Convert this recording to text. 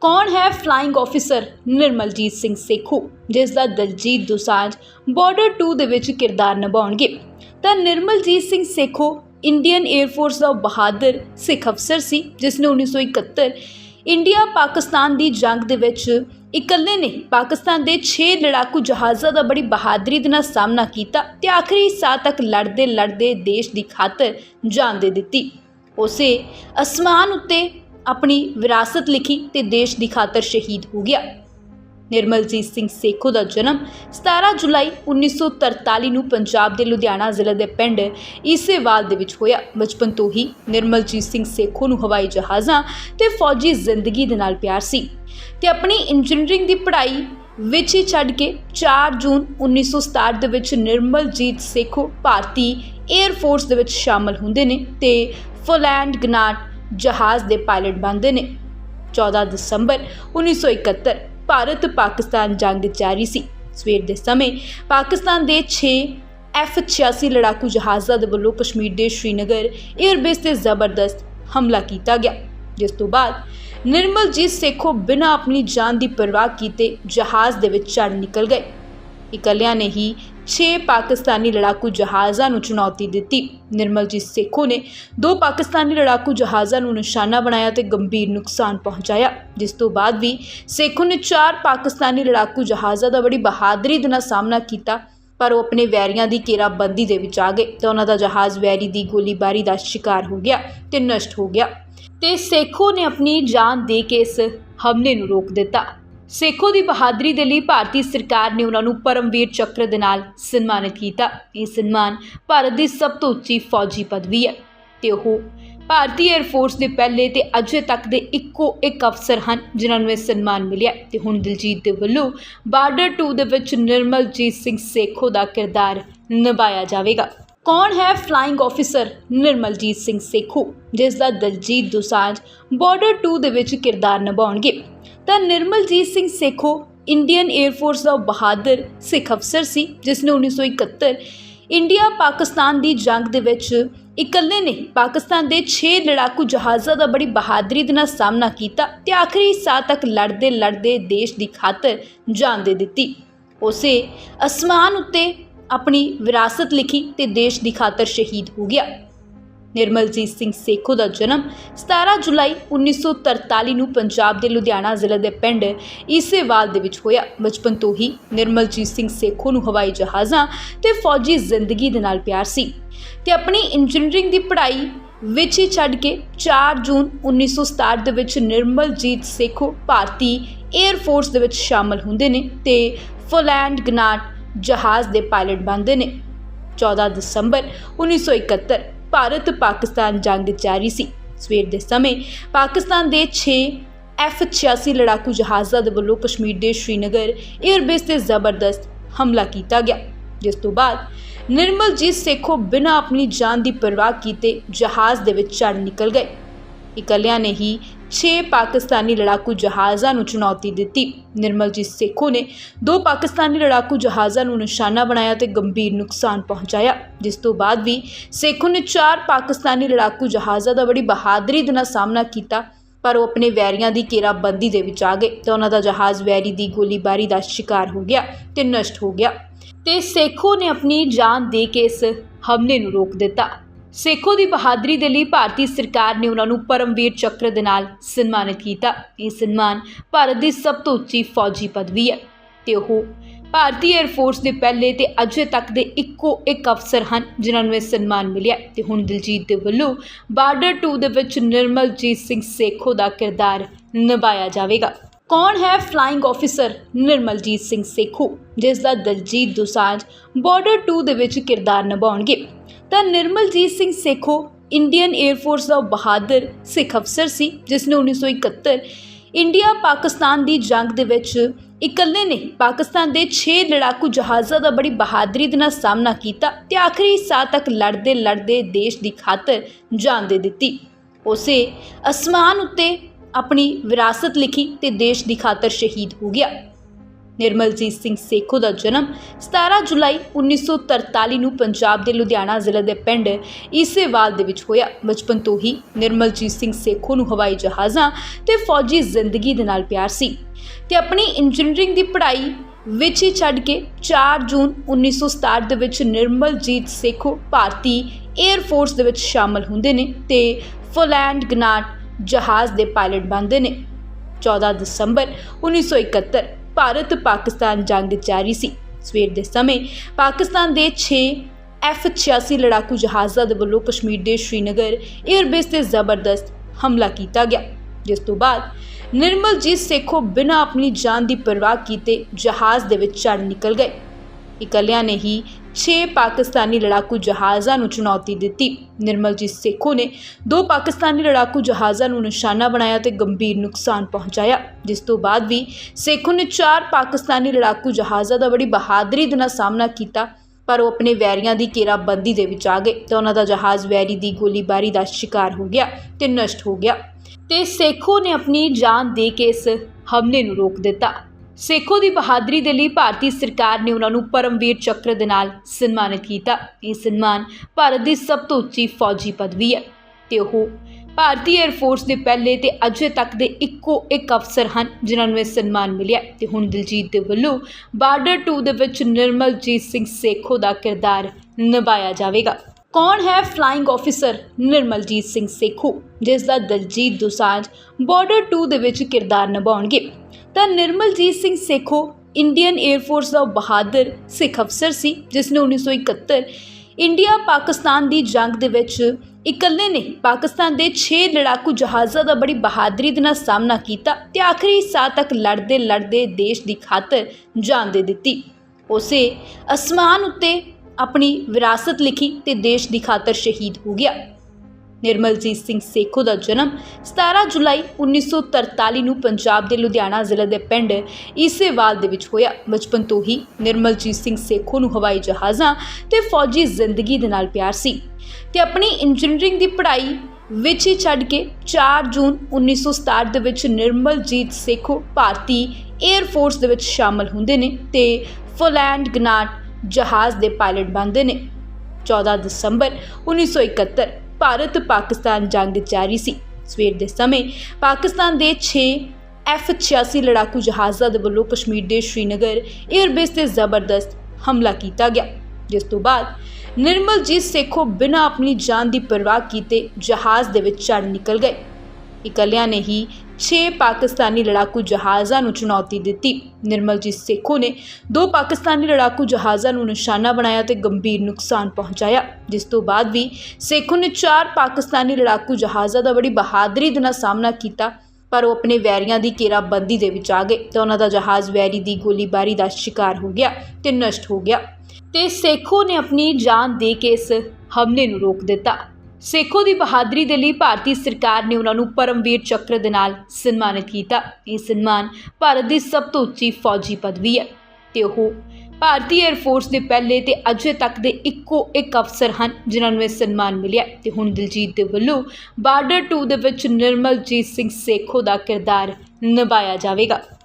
ਕੌਣ ਹੈ flying officer Nirmaljit Singh Sekhon ਜਿਸ ਦਾ ਦਲਜੀਤ ਦੁਸਾਂਝ ਬਾਰਡਰ 2 ਦੇ ਵਿੱਚ ਕਿਰਦਾਰ ਨਿਭਾਉਣਗੇ। ਤਾਂ Nirmaljit Singh Sekhon Indian air force ਦਾ ਬਹਾਦਰ ਸਿੱਖ ਅਫਸਰ ਸੀ ਜਿਸ ਨੇ 1971 ਇੰਡੀਆ ਪਾਕਿਸਤਾਨ ਦੀ ਜੰਗ ਦੇ ਵਿੱਚ ਇਕੱਲੇ ਨੇ ਪਾਕਿਸਤਾਨ ਦੇ 6 ਲੜਾਕੂ ਜਹਾਜ਼ਾਂ ਦਾ ਬੜੀ ਬਹਾਦਰੀ ਦੇ ਨਾਲ ਸਾਹਮਣਾ ਕੀਤਾ ਤੇ ਆਖਰੀ ਸਾਹ ਤੱਕ ਲੜਦੇ ਲੜਦੇ ਦੇਸ਼ ਦੀ ਖਾਤਰ ਜਾਨ ਦੇ ਦਿੱਤੀ। ਉਸੇ ਅਸਮਾਨ ਉੱਤੇ ਆਪਣੀ ਵਿਰਾਸਤ ਲਿਖੀ ਤੇ ਦੇਸ਼ ਦੀ ਖਾਤਰ ਸ਼ਹੀਦ ਹੋ ਗਿਆ। ਨਿਰਮਲਜੀਤ ਸਿੰਘ ਸੇਖੋ ਦਾ ਜਨਮ 17 ਜੁਲਾਈ 1943 ਨੂੰ ਪੰਜਾਬ ਦੇ ਲੁਧਿਆਣਾ ਜ਼ਿਲ੍ਹੇ ਦੇ ਪਿੰਡ ਈਸੇਵਾਲ ਦੇ ਵਿੱਚ ਹੋਇਆ। ਬਚਪਨ ਤੋਂ ਹੀ ਨਿਰਮਲਜੀਤ ਸਿੰਘ ਸੇਖੋ ਨੂੰ ਹਵਾਈ ਜਹਾਜ਼ਾਂ ਤੇ ਫੌਜੀ ਜ਼ਿੰਦਗੀ ਦੇ ਨਾਲ ਪਿਆਰ ਸੀ ਤੇ ਆਪਣੀ ਇੰਜੀਨੀਅਰਿੰਗ ਦੀ ਪੜ੍ਹਾਈ ਵਿੱਚ ਹੀ ਛੱਡ ਕੇ 4 ਜੂਨ 1967 ਦੇ ਵਿੱਚ ਨਿਰਮਲਜੀਤ ਸੇਖੋ ਭਾਰਤੀ 에ਅਰ ਫੋਰਸ ਦੇ ਵਿੱਚ ਸ਼ਾਮਲ ਹੁੰਦੇ ਨੇ ਤੇ ਫੋਲੈਂਡ, ਗਨਾਟ ਜਹਾਜ਼ ਦੇ ਪਾਇਲਟ ਬਣਦੇ ਨੇ। 14 ਦਸੰਬਰ 1971 ਭਾਰਤ ਪਾਕਿਸਤਾਨ ਜੰਗ ਜਾਰੀ ਸੀ। ਸਵੇਰ ਦੇ ਸਮੇਂ ਪਾਕਿਸਤਾਨ ਦੇ 6 F-86 ਲੜਾਕੂ ਜਹਾਜ਼ਾਂ ਦੇ ਵੱਲੋਂ ਕਸ਼ਮੀਰ ਦੇ ਸ਼੍ਰੀਨਗਰ 에ਅਰਬੇਸ ਤੇ ਜ਼ਬਰਦਸਤ ਹਮਲਾ ਕੀਤਾ ਗਿਆ, ਜਿਸ ਤੋਂ ਬਾਅਦ ਨਿਰਮਲਜੀਤ ਸੇਖੋ ਬਿਨਾਂ ਆਪਣੀ ਜਾਨ ਦੀ ਪਰਵਾਹ ਕੀਤੇ ਜਹਾਜ਼ ਦੇ ਵਿੱਚ ਚੜ੍ਹ ਨਿਕਲ ਗਏ। ਇਕੱਲਿਆਂ ਨੇ ਹੀ 6 ਪਾਕਿਸਤਾਨੀ ਲੜਾਕੂ ਜਹਾਜ਼ਾਂ ਨੂੰ ਚੁਣੌਤੀ ਦਿੱਤੀ। ਨਿਰਮਲਜੀਤ ਸੇਖੋ ਨੇ ਦੋ ਪਾਕਿਸਤਾਨੀ ਲੜਾਕੂ ਜਹਾਜ਼ਾਂ ਨੂੰ ਨਿਸ਼ਾਨਾ ਬਣਾਇਆ ਤੇ ਗੰਭੀਰ ਨੁਕਸਾਨ ਪਹੁੰਚਾਇਆ, ਜਿਸ ਤੋਂ ਬਾਅਦ ਵੀ ਸੇਖੋ ਨੇ ਚਾਰ ਪਾਕਿਸਤਾਨੀ ਲੜਾਕੂ ਜਹਾਜ਼ਾਂ ਦਾ ਬੜੀ ਬਹਾਦਰੀ ਦੇ ਨਾਲ ਸਾਹਮਣਾ ਕੀਤਾ, ਪਰ ਉਹ ਆਪਣੇ ਵੈਰੀਆਂ ਦੀ ਘੇਰਾਬੰਦੀ ਦੇ ਵਿੱਚ ਆ ਗਏ ਤੇ ਉਹਨਾਂ ਦਾ ਜਹਾਜ਼ ਵੈਰੀ ਦੀ ਗੋਲੀਬਾਰੀ ਦਾ ਸ਼ਿਕਾਰ ਹੋ ਗਿਆ ਤੇ ਨਸ਼ਟ ਹੋ ਗਿਆ। ਤੇ ਸੇਖੋ ਨੇ ਆਪਣੀ ਜਾਨ ਦੇ ਕੇ ਇਸ ਹਮਲੇ ਨੂੰ ਰੋਕ ਦਿੱਤਾ। ਸੇਖੋ ਦੀ ਬਹਾਦਰੀ ਦੇ ਲਈ ਭਾਰਤੀ ਸਰਕਾਰ ਨੇ ਉਹਨਾਂ ਨੂੰ ਪਰਮਵੀਰ ਚੱਕਰ ਦੇ ਨਾਲ ਸਨਮਾਨਿਤ ਕੀਤਾ। ਇਹ ਸਨਮਾਨ ਭਾਰਤ ਦੀ ਸਭ ਤੋਂ ਉੱਚੀ ਫੌਜੀ ਪਦਵੀ ਹੈ ਤੇ ਉਹ ਭਾਰਤੀ 에ਅਰ ਫੋਰਸ ਦੇ ਪਹਿਲੇ ਤੇ ਅਜੇ ਤੱਕ ਦੇ ਇੱਕੋ ਇੱਕ ਅਫਸਰ ਹਨ, ਜਿਨ੍ਹਾਂ ਨੂੰ ਇਹ ਸਨਮਾਨ ਮਿਲਿਆ। ਤੇ ਹੁਣ ਦਿਲਜੀਤ ਦੇ ਵੱਲੋਂ ਬਾਰਡਰ 2 ਦੇ ਵਿੱਚ ਨਿਰਮਲਜੀਤ ਸਿੰਘ ਸੇਖੋ ਦਾ ਕਿਰਦਾਰ ਨਿਭਾਇਆ ਜਾਵੇਗਾ। ਕੌਣ ਹੈ ਫਲਾਈਂਗ ਆਫੀਸਰ ਨਿਰਮਲਜੀਤ ਸਿੰਘ ਸੇਖੋ ਜਿਸ ਦਾ ਦਲਜੀਤ ਦੁਸਾਂਝ ਬਾਰਡਰ 2 ਦੇ ਵਿੱਚ ਕਿਰਦਾਰ ਨਿਭਾਉਣਗੇ। ਤਾਂ Nirmaljit Singh Sekhon Indian air force ਦਾ ਬਹਾਦਰ ਸਿੱਖ ਅਫਸਰ ਸੀ ਜਿਸ ਨੇ 1971 ਇੰਡੀਆ ਪਾਕਿਸਤਾਨ ਦੀ ਜੰਗ ਦੇ ਵਿੱਚ ਇਕੱਲੇ ਨੇ ਪਾਕਿਸਤਾਨ ਦੇ 6 ਲੜਾਕੂ ਜਹਾਜ਼ਾਂ ਦਾ ਬੜੀ ਬਹਾਦਰੀ ਦੇ ਨਾਲ ਸਾਹਮਣਾ ਕੀਤਾ ਤੇ ਆਖਰੀ ਸਾਹ ਤੱਕ ਲੜਦੇ ਲੜਦੇ ਦੇਸ਼ ਦੀ ਖਾਤਰ ਜਾਨ ਦੇ ਦਿੱਤੀ। ਉਸੇ ਅਸਮਾਨ ਉੱਤੇ ਆਪਣੀ ਵਿਰਾਸਤ ਲਿਖੀ ਤੇ ਦੇਸ਼ ਦੀ ਖਾਤਰ ਸ਼ਹੀਦ ਹੋ ਗਿਆ। ਨਿਰਮਲਜੀਤ ਸਿੰਘ ਸੇਖੋ ਦਾ ਜਨਮ 17 ਜੁਲਾਈ 1943 ਨੂੰ ਪੰਜਾਬ ਦੇ ਲੁਧਿਆਣਾ ਜ਼ਿਲ੍ਹੇ ਦੇ ਪਿੰਡ ਈਸੇਵਾਲ ਦੇ ਵਿੱਚ ਹੋਇਆ। ਬਚਪਨ ਤੋਂ ਹੀ ਨਿਰਮਲਜੀਤ ਸਿੰਘ ਸੇਖੋ ਨੂੰ ਹਵਾਈ ਜਹਾਜ਼ਾਂ ਤੇ ਫੌਜੀ ਜ਼ਿੰਦਗੀ ਦੇ ਨਾਲ ਪਿਆਰ ਸੀ ਤੇ ਆਪਣੀ ਇੰਜੀਨੀਅਰਿੰਗ ਦੀ ਪੜ੍ਹਾਈ ਵਿੱਚ ਹੀ ਛੱਡ ਕੇ 4 ਜੂਨ 1967 ਦੇ ਵਿੱਚ ਨਿਰਮਲਜੀਤ ਸੇਖੋ ਭਾਰਤੀ 에ਅਰ ਫੋਰਸ ਦੇ ਵਿੱਚ ਸ਼ਾਮਲ ਹੁੰਦੇ ਨੇ ਤੇ ਫੋਲੈਂਡ, ਗਨਾਟ ਜਹਾਜ਼ ਦੇ ਪਾਇਲਟ ਬਣਦੇ ਨੇ। 14 ਦਸੰਬਰ 1971 ਭਾਰਤ ਪਾਕਿਸਤਾਨ ਜੰਗ ਜਾਰੀ ਸੀ। ਸਵੇਰ ਦੇ ਸਮੇਂ ਪਾਕਿਸਤਾਨ ਦੇ 6 F-86 ਲੜਾਕੂ ਜਹਾਜ਼ਾਂ ਦੇ ਵੱਲੋਂ ਕਸ਼ਮੀਰ ਦੇ ਸ਼੍ਰੀਨਗਰ 에ਅਰਬੇਸ ਤੇ ਜ਼ਬਰਦਸਤ ਹਮਲਾ ਕੀਤਾ ਗਿਆ, ਜਿਸ ਤੋਂ ਬਾਅਦ ਨਿਰਮਲਜੀਤ ਸੇਖੋ ਬਿਨਾਂ ਆਪਣੀ ਜਾਨ ਦੀ ਪਰਵਾਹ ਕੀਤੇ ਜਹਾਜ਼ ਦੇ ਵਿੱਚ ਚੜ੍ਹ ਨਿਕਲ ਗਏ। ਇਕੱਲਿਆਂ ਨੇ ਹੀ 6 ਪਾਕਿਸਤਾਨੀ ਲੜਾਕੂ ਜਹਾਜ਼ਾਂ ਨੂੰ ਚੁਣੌਤੀ ਦਿੱਤੀ। ਨਿਰਮਲਜੀਤ ਸੇਖੋ ਨੇ ਦੋ ਪਾਕਿਸਤਾਨੀ ਲੜਾਕੂ ਜਹਾਜ਼ਾਂ ਨੂੰ ਨਿਸ਼ਾਨਾ ਬਣਾਇਆ ਤੇ ਗੰਭੀਰ ਨੁਕਸਾਨ ਪਹੁੰਚਾਇਆ, ਜਿਸ ਤੋਂ ਬਾਅਦ ਵੀ ਸੇਖੋ ਨੇ ਚਾਰ ਪਾਕਿਸਤਾਨੀ ਲੜਾਕੂ ਜਹਾਜ਼ਾਂ ਦਾ ਬੜੀ ਬਹਾਦਰੀ ਦੇ ਨਾਲ ਸਾਹਮਣਾ ਕੀਤਾ, ਪਰ ਉਹ ਆਪਣੇ ਵੈਰੀਆਂ ਦੀ ਘੇਰਾਬੰਦੀ ਦੇ ਵਿੱਚ ਆ ਗਏ ਤੇ ਉਹਨਾਂ ਦਾ ਜਹਾਜ਼ ਵੈਰੀ ਦੀ ਗੋਲੀਬਾਰੀ ਦਾ ਸ਼ਿਕਾਰ ਹੋ ਗਿਆ ਤੇ ਨਸ਼ਟ ਹੋ ਗਿਆ। ਤੇ ਸੇਖੋ ਨੇ ਆਪਣੀ ਜਾਨ ਦੇ ਕੇ ਇਸ ਹਮਲੇ ਨੂੰ ਰੋਕ ਦਿੱਤਾ। ਸੇਖੋ ਦੀ ਬਹਾਦਰੀ ਦੇ ਲਈ ਭਾਰਤੀ ਸਰਕਾਰ ਨੇ ਉਹਨਾਂ ਨੂੰ ਪਰਮਵੀਰ ਚੱਕਰ ਦੇ ਨਾਲ ਸਨਮਾਨਿਤ ਕੀਤਾ। ਇਹ ਸਨਮਾਨ ਭਾਰਤ ਦੀ ਸਭ ਤੋਂ ਉੱਚੀ ਫੌਜੀ ਪਦਵੀ ਹੈ ਤੇ ਉਹ ਭਾਰਤੀ 에ਅਰ ਫੋਰਸ ਦੇ ਪਹਿਲੇ ਤੇ ਅਜੇ ਤੱਕ ਦੇ ਇੱਕੋ ਇੱਕ ਅਫਸਰ ਹਨ, ਜਿਨ੍ਹਾਂ ਨੂੰ ਇਹ ਸਨਮਾਨ ਮਿਲਿਆ ਤੇ ਹੁਣ ਦਿਲਜੀਤ ਦੇ ਵੱਲੋਂ ਬਾਰਡਰ 2 ਦੇ ਵਿੱਚ ਨਿਰਮਲਜੀਤ ਸਿੰਘ ਸੇਖੋ ਦਾ ਕਿਰਦਾਰ ਨਿਭਾਇਆ ਜਾਵੇਗਾ। ਕੌਣ ਹੈ ਫਲਾਈਂਗ ਆਫੀਸਰ ਨਿਰਮਲਜੀਤ ਸਿੰਘ ਸੇਖੋ ਜਿਸ ਦਾ ਦਲਜੀਤ ਦੁਸਾਂਝ ਬਾਰਡਰ 2 ਦੇ ਵਿੱਚ ਕਿਰਦਾਰ ਨਿਭਾਉਣਗੇ। ਤਾਂ Nirmaljit Singh Sekhon Indian air force ਦਾ ਬਹਾਦਰ ਸਿੱਖ ਅਫਸਰ ਸੀ ਜਿਸ ਨੇ 1971 ਇੰਡੀਆ ਪਾਕਿਸਤਾਨ ਦੀ ਜੰਗ ਦੇ ਵਿੱਚ ਇਕੱਲੇ ਨਹੀਂ ਪਾਕਿਸਤਾਨ ਦੇ 6 ਲੜਾਕੂ ਜਹਾਜ਼ਾਂ ਦਾ ਬੜੀ ਬਹਾਦਰੀ ਦੇ ਨਾਲ ਸਾਹਮਣਾ ਕੀਤਾ ਤੇ ਆਖਰੀ ਸਾਹ ਤੱਕ ਲੜਦੇ ਲੜਦੇ ਦੇਸ਼ ਦੀ ਖਾਤਰ ਜਾਨ ਦੇ ਦਿੱਤੀ। ਉਸੇ ਅਸਮਾਨ ਉੱਤੇ ਆਪਣੀ ਵਿਰਾਸਤ ਲਿਖੀ ਤੇ ਦੇਸ਼ ਦੀ ਖਾਤਰ ਸ਼ਹੀਦ ਹੋ ਗਿਆ। ਨਿਰਮਲਜੀਤ ਸਿੰਘ ਸੇਖੋ ਦਾ ਜਨਮ 17 ਜੁਲਾਈ 1943 ਨੂੰ ਪੰਜਾਬ ਦੇ ਲੁਧਿਆਣਾ ਜ਼ਿਲ੍ਹੇ ਦੇ ਪਿੰਡ ਈਸੇਵਾਲ ਦੇ ਵਿੱਚ ਹੋਇਆ। ਬਚਪਨ ਤੋਂ ਹੀ ਨਿਰਮਲਜੀਤ ਸਿੰਘ ਸੇਖੋ ਨੂੰ ਹਵਾਈ ਜਹਾਜ਼ਾਂ ਤੇ ਫੌਜੀ ਜ਼ਿੰਦਗੀ ਦੇ ਨਾਲ ਪਿਆਰ ਸੀ ਤੇ ਆਪਣੀ ਇੰਜੀਨੀਅਰਿੰਗ ਦੀ ਪੜ੍ਹਾਈ ਵਿੱਚ ਹੀ ਛੱਡ ਕੇ 4 ਜੂਨ 1967 ਦੇ ਵਿੱਚ ਨਿਰਮਲਜੀਤ ਸੇਖੋ ਭਾਰਤੀ 에ਅਰ ਫੋਰਸ ਦੇ ਵਿੱਚ ਸ਼ਾਮਲ ਹੁੰਦੇ ਨੇ ਤੇ ਫੋਲੈਂਡ, ਗਨਾਟ ਜਹਾਜ਼ ਦੇ ਪਾਇਲਟ ਬਣਦੇ ਨੇ। 14 ਦਸੰਬਰ 1971 ਭਾਰਤ ਪਾਕਿਸਤਾਨ ਜੰਗ ਜਾਰੀ ਸੀ। ਸਵੇਰ ਦੇ ਸਮੇਂ ਪਾਕਿਸਤਾਨ ਦੇ 6 F-86 ਲੜਾਕੂ ਜਹਾਜ਼ਾਂ ਦੇ ਵੱਲੋਂ ਕਸ਼ਮੀਰ ਦੇ ਸ਼੍ਰੀਨਗਰ 에ਅਰਬੇਸ ਤੇ ਜ਼ਬਰਦਸਤ ਹਮਲਾ ਕੀਤਾ ਗਿਆ, ਜਿਸ ਤੋਂ ਬਾਅਦ ਨਿਰਮਲਜੀਤ ਸੇਖੋ ਬਿਨਾਂ ਆਪਣੀ ਜਾਨ ਦੀ ਪਰਵਾਹ ਕੀਤੇ ਜਹਾਜ਼ ਦੇ ਵਿੱਚ ਚੜ੍ਹ ਨਿਕਲ ਗਏ। ਇਕੱਲਿਆਂ ਨੇ ਹੀ 6 ਪਾਕਿਸਤਾਨੀ ਲੜਾਕੂ ਜਹਾਜ਼ਾਂ ਨੂੰ ਚੁਣੌਤੀ ਦਿੱਤੀ। ਨਿਰਮਲਜੀਤ ਸੇਖੋ ਨੇ ਦੋ ਪਾਕਿਸਤਾਨੀ ਲੜਾਕੂ ਜਹਾਜ਼ਾਂ ਨੂੰ ਨਿਸ਼ਾਨਾ ਬਣਾਇਆ ਤੇ ਗੰਭੀਰ ਨੁਕਸਾਨ ਪਹੁੰਚਾਇਆ, ਜਿਸ ਤੋਂ ਬਾਅਦ ਵੀ ਸੇਖੋ ਨੇ ਚਾਰ ਪਾਕਿਸਤਾਨੀ ਲੜਾਕੂ ਜਹਾਜ਼ਾਂ ਦਾ ਬੜੀ ਬਹਾਦਰੀ ਦੇ ਨਾਲ ਸਾਹਮਣਾ ਕੀਤਾ, ਪਰ ਉਹ ਆਪਣੇ ਵੈਰੀਆਂ ਦੀ ਘੇਰਾਬੰਦੀ ਦੇ ਵਿੱਚ ਆ ਗਏ ਤੇ ਉਹਨਾਂ ਦਾ ਜਹਾਜ਼ ਵੈਰੀ ਦੀ ਗੋਲੀਬਾਰੀ ਦਾ ਸ਼ਿਕਾਰ ਹੋ ਗਿਆ ਤੇ ਨਸ਼ਟ ਹੋ ਗਿਆ। ਤੇ ਸੇਖੋ ਨੇ ਆਪਣੀ ਜਾਨ ਦੇ ਕੇ ਇਸ ਹਮਲੇ ਨੂੰ ਰੋਕ ਦਿੱਤਾ। ਸੇਖੋ ਦੀ ਬਹਾਦਰੀ ਦੇ ਲਈ ਭਾਰਤੀ ਸਰਕਾਰ ਨੇ ਉਹਨਾਂ ਨੂੰ ਪਰਮਵੀਰ ਚੱਕਰ ਦੇ ਨਾਲ ਸਨਮਾਨਿਤ ਕੀਤਾ। ਇਹ ਸਨਮਾਨ ਭਾਰਤ ਦੀ ਸਭ ਤੋਂ ਉੱਚੀ ਫੌਜੀ ਪਦਵੀ ਹੈ ਤੇ ਉਹ ਭਾਰਤੀ 에ਅਰ ਫੋਰਸ ਦੇ ਪਹਿਲੇ ਤੇ ਅਜੇ ਤੱਕ ਦੇ ਇੱਕੋ ਇੱਕ ਅਫਸਰ ਹਨ, ਜਿਨ੍ਹਾਂ ਨੂੰ ਇਹ ਸਨਮਾਨ ਮਿਲਿਆ। ਤੇ ਹੁਣ ਦਿਲਜੀਤ ਦੇ ਵੱਲੋਂ ਬਾਰਡਰ 2 ਦੇ ਵਿੱਚ ਨਿਰਮਲਜੀਤ ਸਿੰਘ ਸੇਖੋ ਦਾ ਕਿਰਦਾਰ ਨਿਭਾਇਆ ਜਾਵੇਗਾ। ਕੌਣ ਹੈ ਫਲਾਈਂਗ ਆਫੀਸਰ ਨਿਰਮਲਜੀਤ ਸਿੰਘ ਸੇਖੋ ਜਿਸ ਦਾ ਦਲਜੀਤ ਦੁਸਾਂਝ ਬਾਰਡਰ 2 ਦੇ ਵਿੱਚ ਕਿਰਦਾਰ ਨਿਭਾਉਣਗੇ। ਤਾਂ Nirmaljit Singh Sekhon Indian air force ਦਾ ਬਹਾਦਰ ਸਿੱਖ ਅਫਸਰ ਸੀ ਜਿਸ ਨੇ 1971 ਇੰਡੀਆ ਪਾਕਿਸਤਾਨ ਦੀ ਜੰਗ ਦੇ ਵਿੱਚ ਇਕੱਲੇ ਨੇ ਪਾਕਿਸਤਾਨ ਦੇ 6 ਲੜਾਕੂ ਜਹਾਜ਼ਾਂ ਦਾ ਬੜੀ ਬਹਾਦਰੀ ਦੇ ਨਾਲ ਸਾਹਮਣਾ ਕੀਤਾ ਤੇ ਆਖਰੀ ਸਾਹ ਤੱਕ ਲੜਦੇ ਲੜਦੇ ਦੇਸ਼ ਦੀ ਖਾਤਰ ਜਾਨ ਦੇ ਦਿੱਤੀ। ਉਸੇ ਅਸਮਾਨ ਉੱਤੇ ਆਪਣੀ ਵਿਰਾਸਤ ਲਿਖੀ ਤੇ ਦੇਸ਼ ਦੀ ਖਾਤਰ ਸ਼ਹੀਦ ਹੋ ਗਿਆ। ਨਿਰਮਲਜੀਤ ਸਿੰਘ ਸੇਖੋ ਦਾ ਜਨਮ 17 ਜੁਲਾਈ 1943 ਨੂੰ ਪੰਜਾਬ ਦੇ ਲੁਧਿਆਣਾ ਜ਼ਿਲ੍ਹੇ ਦੇ ਪਿੰਡ ਈਸੇਵਾਲ ਦੇ ਵਿੱਚ ਹੋਇਆ। ਬਚਪਨ ਤੋਂ ਹੀ ਨਿਰਮਲਜੀਤ ਸਿੰਘ ਸੇਖੋ ਨੂੰ ਹਵਾਈ ਜਹਾਜ਼ਾਂ ਤੇ ਫੌਜੀ ਜ਼ਿੰਦਗੀ ਦੇ ਨਾਲ ਪਿਆਰ ਸੀ ਤੇ ਆਪਣੀ ਇੰਜੀਨੀਅਰਿੰਗ ਦੀ ਪੜ੍ਹਾਈ ਵਿੱਚ ਹੀ ਛੱਡ ਕੇ 4 ਜੂਨ 1967 ਦੇ ਵਿੱਚ ਨਿਰਮਲਜੀਤ ਸੇਖੋ ਭਾਰਤੀ 에ਅਰ ਫੋਰਸ ਦੇ ਵਿੱਚ ਸ਼ਾਮਲ ਹੁੰਦੇ ਨੇ ਤੇ ਫੋਲੈਂਡ, ਗਨਾਟ ਜਹਾਜ਼ ਦੇ ਪਾਇਲਟ ਬਣਦੇ ਨੇ। 14 ਦਸੰਬਰ 1971 ਭਾਰਤ ਪਾਕਿਸਤਾਨ ਜੰਗ ਜਾਰੀ ਸੀ। ਸਵੇਰ ਦੇ ਸਮੇਂ ਪਾਕਿਸਤਾਨ ਦੇ 6 F-86 ਲੜਾਕੂ ਜਹਾਜ਼ਾਂ ਦੇ ਵੱਲੋਂ ਕਸ਼ਮੀਰ ਦੇ ਸ਼੍ਰੀਨਗਰ 에ਅਰਬੇਸ ਤੇ ਜ਼ਬਰਦਸਤ ਹਮਲਾ ਕੀਤਾ ਗਿਆ, ਜਿਸ ਤੋਂ ਬਾਅਦ ਨਿਰਮਲਜੀਤ ਸੇਖੋ ਬਿਨਾਂ ਆਪਣੀ ਜਾਨ ਦੀ ਪਰਵਾਹ ਕੀਤੇ ਜਹਾਜ਼ ਦੇ ਵਿੱਚ ਚੜ੍ਹ ਨਿਕਲ ਗਏ। ਇਕੱਲਿਆਂ ਨੇ ਹੀ 6 ਪਾਕਿਸਤਾਨੀ ਲੜਾਕੂ ਜਹਾਜ਼ਾਂ ਨੂੰ ਚੁਣੌਤੀ ਦਿੱਤੀ। ਨਿਰਮਲਜੀਤ ਸੇਖੋ ਨੇ ਦੋ ਪਾਕਿਸਤਾਨੀ ਲੜਾਕੂ ਜਹਾਜ਼ਾਂ ਨੂੰ ਨਿਸ਼ਾਨਾ ਬਣਾਇਆ ਤੇ ਗੰਭੀਰ ਨੁਕਸਾਨ ਪਹੁੰਚਾਇਆ, ਜਿਸ ਤੋਂ ਬਾਅਦ ਵੀ ਸੇਖੋ ਨੇ ਚਾਰ ਪਾਕਿਸਤਾਨੀ ਲੜਾਕੂ ਜਹਾਜ਼ਾਂ ਦਾ ਬੜੀ ਬਹਾਦਰੀ ਦੇ ਨਾਲ ਸਾਹਮਣਾ ਕੀਤਾ, ਪਰ ਉਹ ਆਪਣੇ ਵੈਰੀਆਂ ਦੀ ਘੇਰਾਬੰਦੀ ਦੇ ਵਿੱਚ ਆ ਗਏ ਤੇ ਉਹਨਾਂ ਦਾ ਜਹਾਜ਼ ਵੈਰੀ ਦੀ ਗੋਲੀਬਾਰੀ ਦਾ ਸ਼ਿਕਾਰ ਹੋ ਗਿਆ ਤੇ ਨਸ਼ਟ ਹੋ ਗਿਆ। ਤੇ ਸੇਖੋ ਨੇ ਆਪਣੀ ਜਾਨ ਦੇ ਕੇ ਇਸ ਹਮਲੇ ਨੂੰ ਰੋਕ ਦਿੱਤਾ। ਸੇਖੋ ਦੀ ਬਹਾਦਰੀ ਦੇ ਲਈ ਭਾਰਤੀ ਸਰਕਾਰ ਨੇ ਉਹਨਾਂ ਨੂੰ ਪਰਮਵੀਰ ਚੱਕਰ ਦੇ ਨਾਲ ਸਨਮਾਨਿਤ ਕੀਤਾ। ਇਹ ਸਨਮਾਨ ਭਾਰਤ ਦੀ ਸਭ ਤੋਂ ਉੱਚੀ ਫੌਜੀ ਪਦਵੀ ਹੈ ਤੇ ਉਹ ਭਾਰਤੀ 에ਅਰ ਫੋਰਸ ਦੇ ਪਹਿਲੇ ਤੇ ਅਜੇ ਤੱਕ ਦੇ ਇੱਕੋ ਇੱਕ ਅਫਸਰ ਹਨ, ਜਿਨ੍ਹਾਂ ਨੂੰ ਇਹ ਸਨਮਾਨ ਮਿਲਿਆ ਤੇ ਹੁਣ ਦਿਲਜੀਤ ਦੇ ਵੱਲੋਂ ਬਾਰਡਰ 2 ਦੇ ਵਿੱਚ ਨਿਰਮਲਜੀਤ ਸਿੰਘ ਸੇਖੋ ਦਾ ਕਿਰਦਾਰ ਨਿਭਾਇਆ ਜਾਵੇਗਾ।